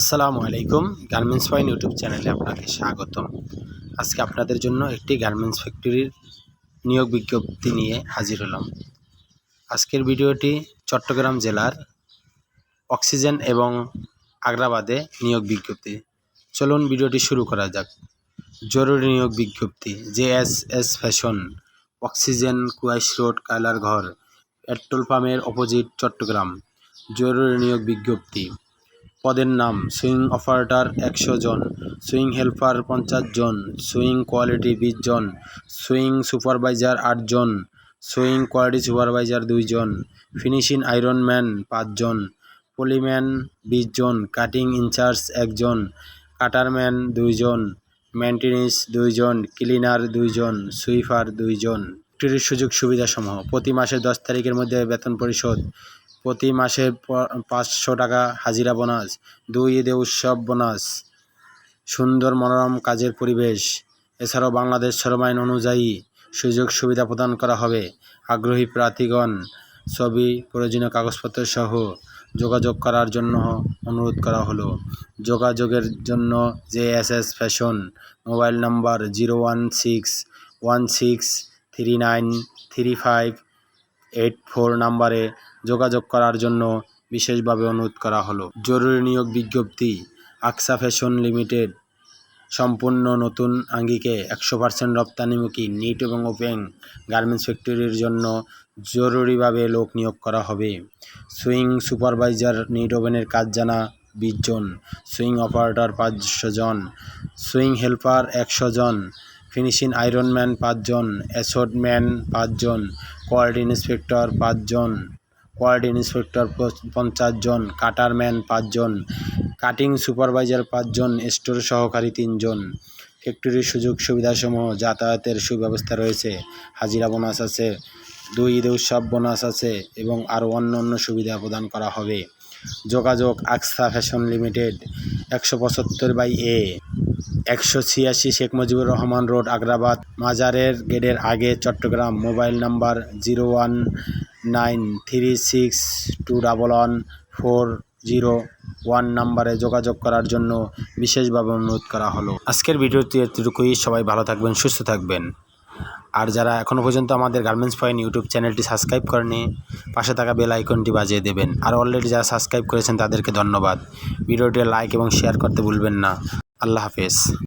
আসসালামু আলাইকুম garments point YouTube চ্যানেলে আপনাকে স্বাগতম। আজকে আপনাদের জন্য একটি গার্মেন্টস ফ্যাক্টরির নিয়োগ বিজ্ঞপ্তি নিয়ে হাজির হলাম। আজকের ভিডিওটি চট্টগ্রাম জেলার অক্সিজেন এবং আগ্রাবাদে নিয়োগ বিজ্ঞপ্তি। চলুন ভিডিওটি শুরু করা যাক। জরুরি নিয়োগ বিজ্ঞপ্তি, J S S fashion, oxygen, Kuaish road, কায়লার ঘর, পেট্রোল পাম্পের অপোজিট চট্টগ্রাম। জরুরি নিয়োগ বিজ্ঞপ্তি পদের নাম সুইং অপারেটর একশো জন, সুইং হেল্পার পঞ্চাশ জন, সুইং কোয়ালিটি বিশ জন, সুইং সুপারভাইজার আটজন সুইং কোয়ালিটি সুপারভাইজার দুইজন ফিনিশিং আয়রনম্যান পাঁচজন পলিম্যান বিশ জন, কাটিং ইনচার্জ একজন কাটারম্যান দুইজন মেনটেনেন্স দুইজন ক্লিনার দুইজন সুইপার দুইজন ফ্যাক্টরির সুযোগ সুবিধাসমূহ, প্রতি মাসের দশ তারিখের মধ্যে বেতন পরিশোধ প্রতি মাসে পাঁচশো টাকা হাজিরা বোনাস, দুই ঈদে উৎসব বোনাস, সুন্দর মনোরম কাজের পরিবেশ। এছাড়াও বাংলাদেশ শ্রম আইন অনুযায়ী সুযোগ সুবিধা প্রদান করা হবে। আগ্রহী প্রার্থীগণ, ছবি, প্রয়োজনীয় কাগজপত্র সহ যোগাযোগ করার জন্য অনুরোধ করা হলো। যোগাযোগের জন্য J S S fashion, mobile number zero one six one six three nine three five eight four নাম্বারে যোগাযোগ করার জন্য বিশেষভাবে অনুরোধ করা হলো। জরুরি নিয়োগ বিজ্ঞপ্তি, আকসা ফ্যাশন লিমিটেড, সম্পূর্ণ নতুন আঙ্গিকে একশো পার্সেন্ট রপ্তানিমুখী, নিট এবং ওপেন গার্মেন্টস ফ্যাক্টরির জন্য জরুরিভাবে লোক নিয়োগ করা হবে। সুইং সুপারভাইজার, নিট ওভেনের কাজ জানা বিশ জন, সুইং অপারেটর পাঁচশো জন, সুইং হেল্পার একশো জন, ফিনিশিং আয়রনম্যান পাঁচজন অ্যাসোডম্যান পাঁচজন কোয়ালিটি ইন্সপেক্টর পাঁচজন কোয়ালিটি ইন্সপেক্টর পঞ্চাশ জন কাটারম্যান পাঁচজন কাটিং সুপারভাইজার পাঁচজন স্টোর সহকারী তিনজন ফ্যাক্টরির সুযোগ সুবিধাসমূহ যাতায়াতের সুব্যবস্থা রয়েছে। হাজিরা বোনাস আছে, দুই ঈদে উৎসব বোনাস আছে এবং আরও অন্য অন্য সুবিধা প্রদান করা হবে। যোগাযোগ আকসা ফ্যাশন লিমিটেড, একশো পঁচাত্তর বাই এ। একশো ছিয়াশি শেখ মুজিবুর রহমান রোড, আগ্রাবাদ। মাজারের গেটের আগে Chattogram mobile number zero one nine three six two double one four zero one নাম্বারে যোগাযোগ করার জন্য বিশেষভাবে অনুরোধ করা হলো। আজকের ভিডিওটি এতটুকুই। সবাই ভালো থাকবেন, সুস্থ থাকবেন। আর যারা এখনও পর্যন্ত আমাদের গার্মেন্টস পয়েন্ট ইউটিউব চ্যানেলটি সাবস্ক্রাইব করেনি, পাশে থাকা বেল আইকনটি বাজিয়ে দেবেন। আর অলরেডি যারা সাবস্ক্রাইব করেছেন, তাদেরকে ধন্যবাদ। ভিডিওটি লাইক এবং শেয়ার করতে ভুলবেন না। আল্লাহ হাফেজ।